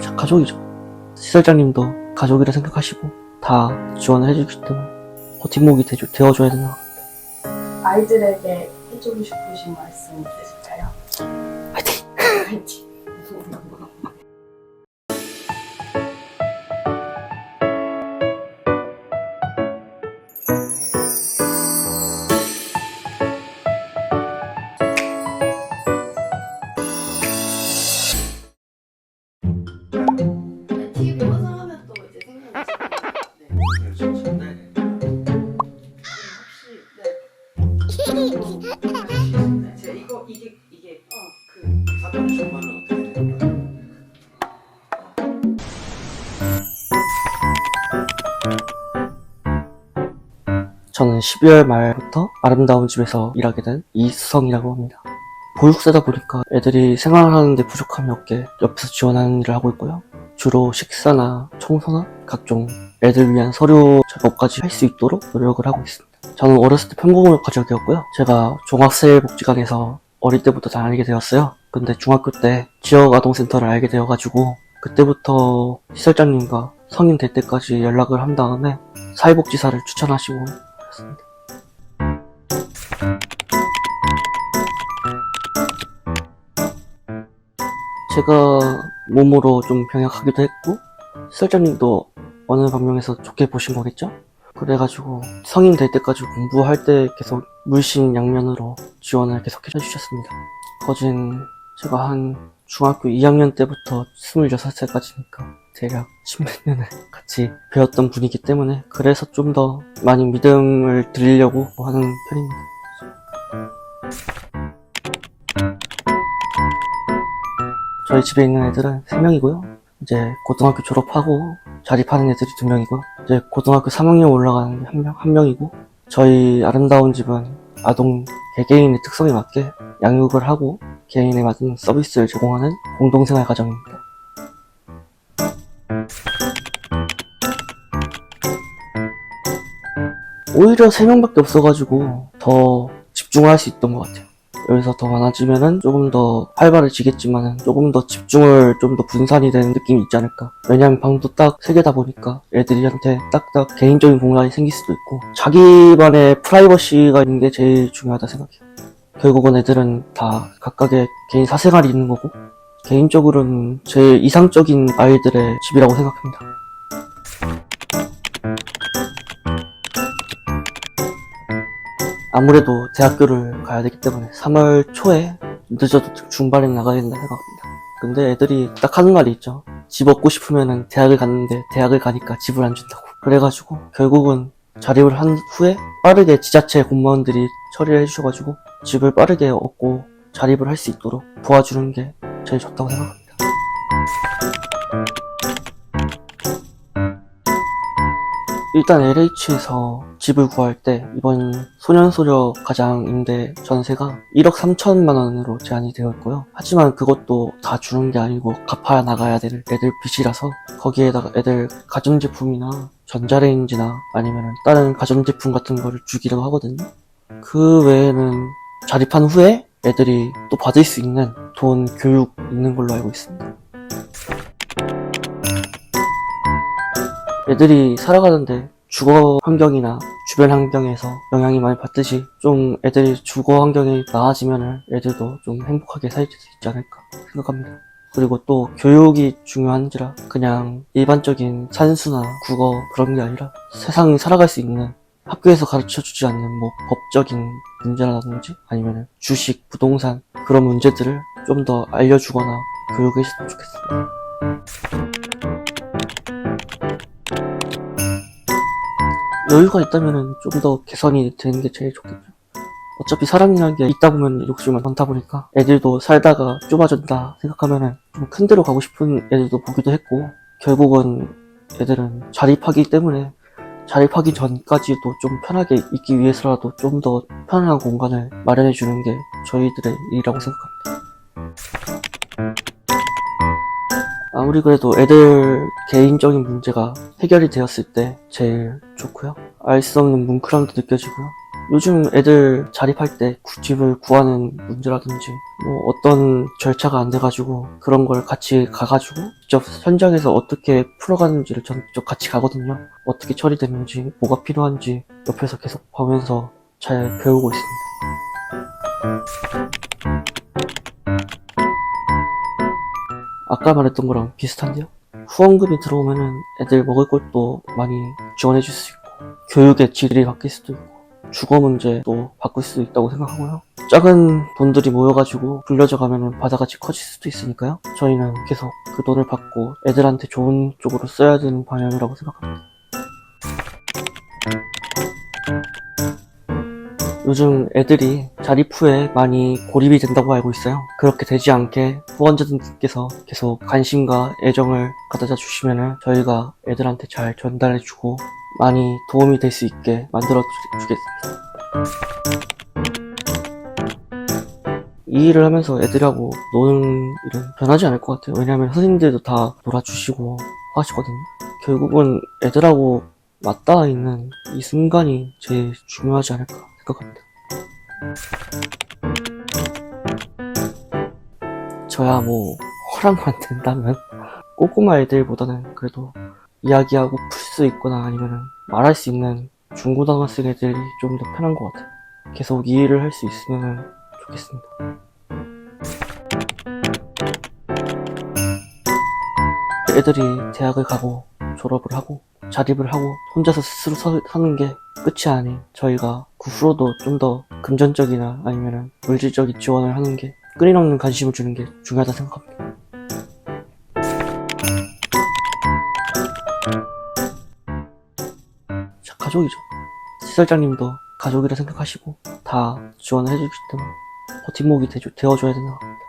자, 가족이죠. 시설장님도 가족이라 생각하시고 다 지원을 해주기 때문에 버팀목이 되어줘야 것 같아요. 아이들에게 해주고 싶으신 말씀 있으실까요? 화이팅! 화이팅! 그 저는 12월 말부터 아름다운 집에서 일하게 된 이수성이라고 합니다. 보육사다 보니까 애들이 생활하는데 부족함이 없게 옆에서 지원하는 일을 하고 있고요. 주로 식사나 청소나 각종 애들 위한 서류 작업까지 할 수 있도록 노력을 하고 있습니다. 저는 어렸을 때 편부모 가족이었고요. 제가 종합사회복지관에서 어릴 때부터 다니게 되었어요. 근데 중학교 때 지역아동센터를 알게 되어가지고 그때부터 시설장님과 성인 될 때까지 연락을 한 다음에 사회복지사를 추천하시고 그렇습니다. 제가 몸으로 좀 병약하기도 했고 시설장님도 어느 방면에서 좋게 보신 거겠죠? 그래가지고 성인 될 때까지 공부할 때 계속 물심 양면으로 지원을 계속 해주셨습니다. 거진 제가 한 중학교 2학년 때부터 26살까지니까 대략 10몇 년을 같이 배웠던 분이기 때문에 그래서 좀 더 많이 믿음을 드리려고 하는 편입니다. 저희 집에 있는 애들은 3명이고요. 이제 고등학교 졸업하고 자립하는 애들이 2명이고 이제 고등학교 3학년 올라가는 게한 명, 한 명이고 저희 아름다운 집은 아동 개개인의 특성에 맞게 양육을 하고 개인에 맞는 서비스를 제공하는 공동생활 가정입니다. 오히려 3명밖에 없어가지고 더 집중을 할수 있던 것 같아요. 여기서 더 많아지면은 조금 더 활발해지겠지만은 조금 더 집중을 좀 더 분산이 되는 느낌이 있지 않을까. 왜냐면 방도 딱 세 개다 보니까 애들한테 딱딱 개인적인 공간이 생길 수도 있고 자기만의 프라이버시가 있는 게 제일 중요하다 생각해요. 결국은 애들은 다 각각의 개인 사생활이 있는 거고 개인적으로는 제일 이상적인 아이들의 집이라고 생각합니다. 아무래도 대학교를 가야 되기 때문에 3월 초에 늦어도 중반에 나가야 된다 생각합니다. 근데 애들이 딱 하는 말이 있죠. 집 얻고 싶으면은 대학을 갔는데 대학을 가니까 집을 안 준다고. 그래가지고 결국은 자립을 한 후에 빠르게 지자체 공무원들이 처리를 해주셔가지고 집을 빠르게 얻고 자립을 할 수 있도록 도와주는 게 제일 좋다고 생각합니다. 일단 LH에서 집을 구할 때 이번 소년소녀 가장 임대 전세가 1억 3천만 원으로 제한이 되어 있고요. 하지만 그것도 다 주는 게 아니고 갚아 나가야 될 애들 빚이라서 거기에다가 애들 가전제품이나 전자레인지나 아니면 다른 가전제품 같은 거를 주기로 하거든요. 그 외에는 자립한 후에 애들이 또 받을 수 있는 돈 교육 있는 걸로 알고 있습니다. 애들이 살아가는데 주거 환경이나 주변 환경에서 영향이 많이 받듯이 좀 애들이 주거 환경이 나아지면 애들도 좀 행복하게 살 수 있지 않을까 생각합니다. 그리고 또 교육이 중요한지라 그냥 일반적인 산수나 국어 그런 게 아니라 세상이 살아갈 수 있는 학교에서 가르쳐 주지 않는 뭐 법적인 문제라든지 아니면 주식, 부동산 그런 문제들을 좀 더 알려주거나 교육해줬으면 좋겠습니다. 여유가 있다면 좀 더 개선이 되는 게 제일 좋겠죠. 어차피 사람이라는 게 있다 보면 욕심이 많다 보니까 애들도 살다가 좁아진다 생각하면은 좀큰 데로 가고 싶은 애들도 보기도 했고 결국은 애들은 자립하기 때문에 자립하기 전까지도 좀 편하게 있기 위해서라도 좀 더 편안한 공간을 마련해 주는 게 저희들의 일이라고 생각합니다. 아무리 그래도 애들 개인적인 문제가 해결이 되었을 때 제일 좋고요. 알 수 없는 뭉클함도 느껴지고요. 요즘 애들 자립할 때 구- 집을 구하는 문제라든지 뭐 어떤 절차가 안 돼가지고 그런 걸 같이 가가지고 직접 현장에서 어떻게 풀어가는지를 전 직접 같이 가거든요. 어떻게 처리되는지 뭐가 필요한지 옆에서 계속 보면서 잘 배우고 있습니다. 아까 말했던 거랑 비슷한데요. 후원금이 들어오면은 애들 먹을 것도 많이 지원해 줄 수 있고 교육의 질이 바뀔 수도 있고 주거 문제도 바꿀 수도 있다고 생각하고요. 작은 돈들이 모여가지고 불려져 가면은 바다같이 커질 수도 있으니까요. 저희는 계속 그 돈을 받고 애들한테 좋은 쪽으로 써야 되는 방향이라고 생각합니다. 요즘 애들이 자립 후에 많이 고립이 된다고 알고 있어요. 그렇게 되지 않게 후원자분들께서 계속 관심과 애정을 가져다 주시면은 저희가 애들한테 잘 전달해주고 많이 도움이 될 수 있게 만들어 주- 주겠습니다. 이 일을 하면서 애들하고 노는 일은 변하지 않을 것 같아요. 왜냐하면 선생님들도 다 놀아주시고 하시거든요. 결국은 애들하고 맞닿아 있는 이 순간이 제일 중요하지 않을까 생각합니다. 저야 뭐 허락만 된다면 꼬꼬마 애들보다는 그래도 이야기하고 풀 수 있거나 아니면 말할 수 있는 중고등학생 애들이 좀 더 편한 것 같아요. 계속 이 일을 할수 있으면 좋겠습니다. 애들이 대학을 가고 졸업을 하고 자립을 하고 혼자서 스스로 서- 사는 게 끝이 아닌 저희가 그 후로도 좀 더 금전적이나 아니면 물질적인 지원을 하는 게 끊임없는 관심을 주는 게 중요하다 생각합니다. 가족이죠. 시설장님도 가족이라 생각하시고 다 지원을 해주기 때문에 버팀목이 되, 되어줘야 된다고 합니다.